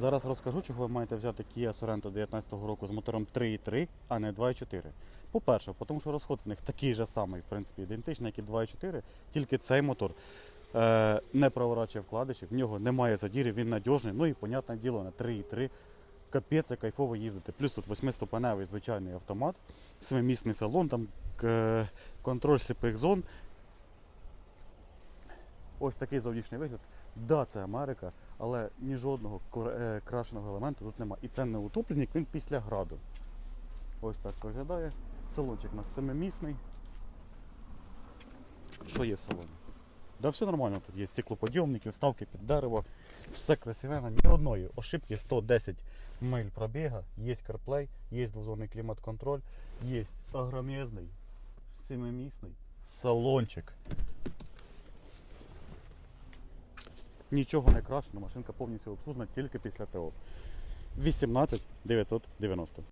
Зараз розкажу, чого ви маєте взяти Kia Sorento 19 року з мотором 3.3, а не 2.4. По-перше, тому що розход в них такий же самий, в принципі, ідентичний, як і 2.4, тільки цей мотор е, не проворачує вкладиші, в нього немає задірів, він надіжний. Ну і, понятне діло, на 3.3 капець, кайфово їздити. Плюс тут восьмиступеневий звичайний автомат, семимісний салон, там контроль сліпих зон. Ось такий зовнішній вигляд. Да, це Америка, але ні жодного е, крашеного елементу тут немає. І це не утопленник, він після граду. Ось так виглядає. Салончик у нас семимісний. Що є в салоні? Да все нормально, тут є стеклоподйомники, вставки під дерево, все красиве, ні одної ошибки 110 миль пробіга, є CarPlay, є двозонний клімат-контроль, є огромезний, семимісний салончик. Нічого не крашено, машинка повністю обслужена тільки після ТО. 18 990.